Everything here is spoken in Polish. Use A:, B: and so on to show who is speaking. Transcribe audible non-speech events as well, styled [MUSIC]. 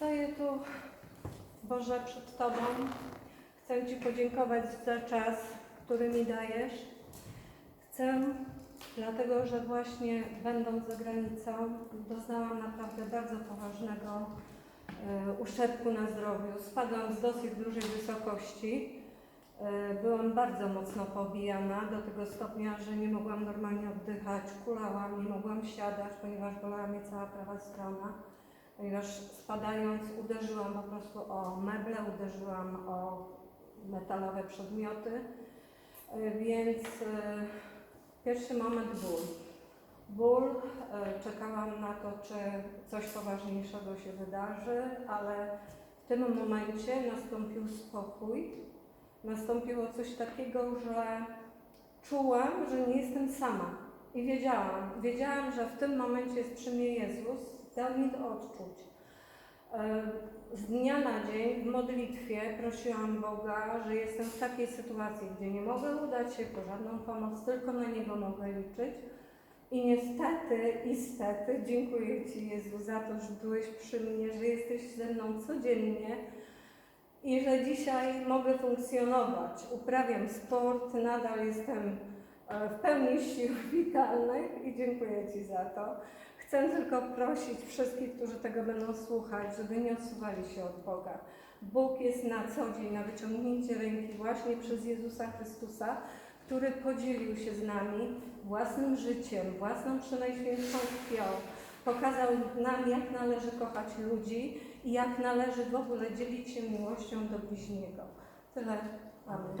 A: Staję tu, Boże, przed Tobą. Chcę Ci podziękować za czas, który mi dajesz. Chcę, dlatego że właśnie będąc za granicą, doznałam naprawdę bardzo poważnego e, uszczerbku na zdrowiu. Spadłam z dosyć dużej wysokości. E, Byłam bardzo mocno pobijana do tego stopnia, że nie mogłam normalnie oddychać, kulałam, nie mogłam siadać, ponieważ bolała mnie cała prawa strona. Ponieważ spadając uderzyłam po prostu o meble, uderzyłam o metalowe przedmioty, E, więc e, pierwszy moment ból. Ból, e, czekałam na to, czy coś poważniejszego się wydarzy, ale w tym momencie nastąpił spokój. Nastąpiło coś takiego, że czułam, że nie jestem sama. I wiedziałam, wiedziałam, że w tym momencie jest przy mnie Jezus, dał mi to odczuć. E, Z dnia na dzień w modlitwie prosiłam Boga, że jestem w takiej sytuacji, gdzie nie mogę udać się po żadną pomoc, tylko na Niego mogę liczyć. I niestety, istety, dziękuję Ci Jezu za to, że byłeś przy mnie, że jesteś ze mną codziennie i że dzisiaj mogę funkcjonować. Uprawiam sport, nadal jestem e, w pełni sił [LAUGHS] witalnych i dziękuję Ci za to. Chcę tylko prosić wszystkich, którzy tego będą słuchać, żeby nie odsuwali się od Boga. Bóg jest na co dzień, na wyciągnięcie ręki właśnie przez Jezusa Chrystusa, który podzielił się z nami własnym życiem, własną przynajświętszą krwią. Pokazał nam, jak należy kochać ludzi i jak należy w ogóle dzielić się miłością do bliźniego. Tyle. Amen.